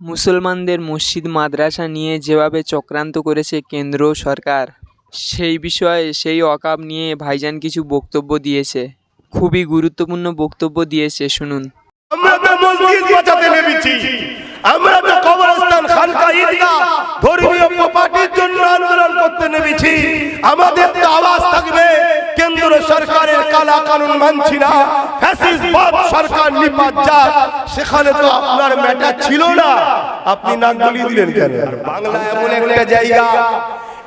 মুসলমানদের মসজিদ, মাদ্রাসা নিয়ে যেভাবে চক্রান্ত করেছে কেন্দ্র সরকার, সেই বিষয়ে সেই অকাব নিয়ে ভাইজান কিছু বক্তব্য দিয়েছে। খুবই গুরুত্বপূর্ণ বক্তব্য দিয়েছে, শুনুন। আমাদের তো আওয়াজ থাকবে। কেন্দ্র সরকারের কালা কানুন মানছি না। সরকার নিপাত যাক। সেখানে তো আপনার ম্যাটার ছিল না। আপনি নাক গলিয়ে দিলেন কেন? বাংলা এমন একটা জায়গা।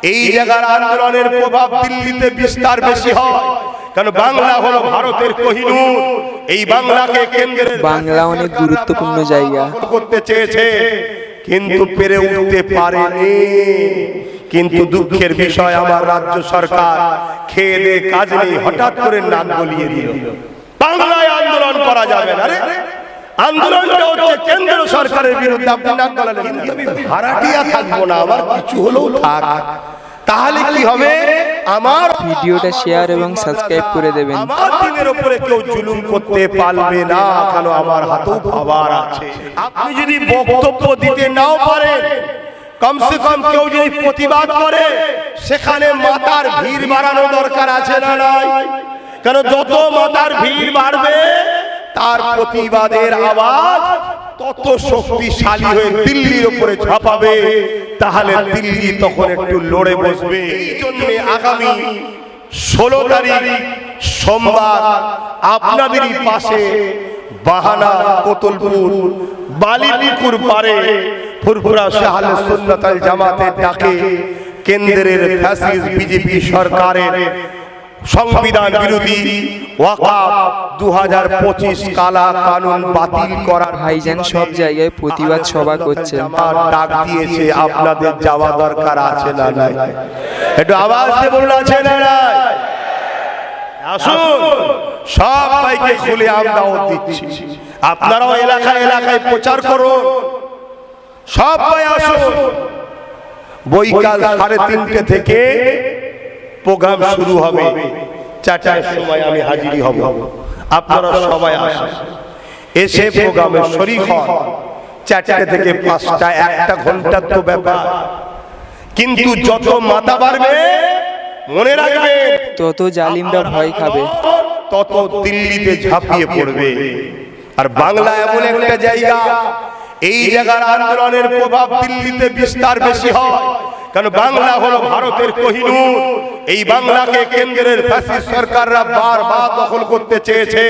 এই জায়গার আন্দোলনের প্রভাব দিল্লিতে বিস্তার বেশি হয়। কারণ বাংলা হলো ভারতের কোহিনূর। এই বাংলাকে কেন্দ্রের বাংলা অনেক গুরুত্বপূর্ণ জায়গা। করতে চেয়েছে। কিন্তু পেরে উঠতে পারেনি। কিন্তু দুঃখের বিষয় আমার রাজ্য সরকার খেয়ে দে কাজ নেই হঠাৎ করে নাক গলিয়ে দিল। বাংলায় আন্দোলন করা যাবে না আন্দোলনটা হচ্ছে কেন্দ্র সরকারের বিরুদ্ধে। আপনি নাক গলালেন কিন্তু আমি ভাড়াটিয়া থাকব না আমার কিছু হলেও থাক। তাহলে কি হবে? আমার ভিডিওটা শেয়ার এবং সাবস্ক্রাইব করে দেবেন। আমার দিনের উপরে কেউ জুলুম করতে পারবে না কেন? আমার হাতেও পাওয়ার আছে। আপনি যদি বক্তব্য দিতে নাও পারেন কমসে কম কেউ যদি প্রতিবাদ করে সেখানে মাতার ভিড় বাড়ানো দরকার আছে না নাই? কেন যত মাতার ভিড় বাড়বে তার প্রতিবাদের আওয়াজ তত শক্তিশালী হয়ে দিল্লির উপরে ঝাঁপাবে। তাহলে দিল্লি তখন একটু লড়ে বসবে। এই জন্য আগামী ষোলো তারিখ সোমবার আপনাদেরই পাশে বাহানা কোতলপুর বালিপুর পারে ফুরফুরা শাহালে সুন্নতাল জামাতের ডাকে। কেন্দ্রের ফ্যাসিস্ট বিজেপি সরকারের সংবিধান বিরোধী ওয়াকাফ দু হাজার পঁচিশ কালা কানুন বাতিল করার ভাইজান সব জায়গায় প্রতিবাদ সভা করছেন। জামাত ডাক দিয়েছে আপনাদের যাওয়া দরকার আছে না নাই? একটু আওয়াজ দিয়ে বলুন আছে না নাই? আসুন সবাইকে খুলে আমরাও দিচ্ছি। আপনারাও এলাকায় এলাকায় প্রচার করুন। সবাই আসুন। বৈকাল সাড়ে তিনটে থেকে প্রোগ্রাম শুরু হবে। চারটার সময় আমি হাজিরি হব। আপনারা সবাই আসুন। এসে প্রোগ্রামে শরীর হন চারটে থেকে পাঁচটা একটা ঘণ্টার তো ব্যাপার। কিন্তু যত মাথা বাড়বে মনে রাখবে তত জালিমরা ভয় খাবে। তত দিল্লিতে ঝাঁপিয়ে পড়বে। আর বাংলা এমন একটা জায়গা এই জায়গার আন্দোলনের প্রভাব দিল্লিতে বিস্তার বেশি হয়। কারণ বাংলা হলো ভারতের কোহিনূর। এই বাংলাকে কেন্দ্রের ফ্যাসিস্ট সরকাররা বারবার দখল করতে চেয়েছে।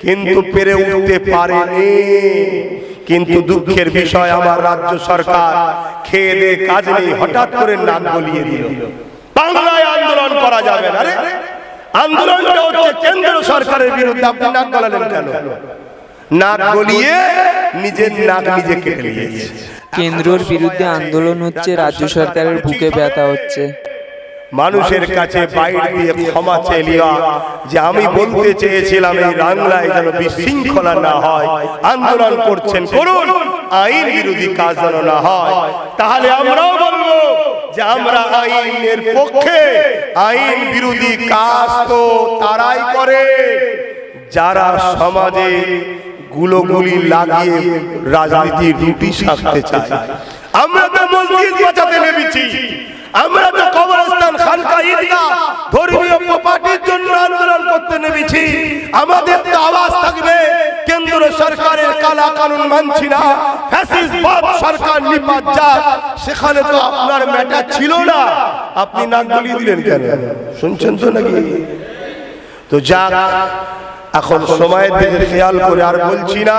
কিন্তু পেরে উঠতে পারেনি। কিন্তু দুঃখের বিষয়, আমার রাজ্য সরকার খেয়ে কাজ নেই, হঠাৎ করে নাক বলিয়ে দিল। বাংলায় আন্দোলন করা যাবে না আন্দোলনটা হচ্ছে কেন্দ্র সরকারের বিরুদ্ধে। আপনি নাক গলালেন কেন? নাক গলিয়ে নিজের নাক নিজে কেটে নিয়েছে। কেন্দ্রর বিরুদ্ধে আন্দোলন হচ্ছে রাজ্য সরকারের বুকে ব্যথা হচ্ছে। মানুষের কাছে বাইর দিয়ে ক্ষমা চেয়ে নেওয়া যে আমি বলতে চেয়েছিলাম এই বাংলায় যেন বিশৃঙ্খলা না হয়। আন্দোলন করছেন করুন। আইন বিরোধী কাজ যেন না হয়। তাহলে আমরাও বলব যে আমরা আইনের পক্ষে আইন বিরোধী কাজ তো তারাই করে। যারা সমাজে গুলোগুলি লাগিয়ে রাজনীতির রুটি সাজতে চায় আমরা তো মসজিদ বাঁচাতে নেমেছি। আমরা তো কবরস্থান খানকা ঈদগাহ ধর্মীয় প্রপার্টির জন্য আন্দোলন করতে নেমেছি। আমাদের তো আওয়াজ থাকবে। কেন্দ্র সরকারের কালা কানুন মানছি না। ফ্যাসিস্ট বাদ সরকার নিপাত যাক। সেখানে তো আপনার ম্যাটার ছিল না। আপনি নাক গলিয়ে দিলেন কেন? শুনছেন তো নাকি? তো যাক। এখন সময়ের দিকে খেয়াল করে আর বলছি না।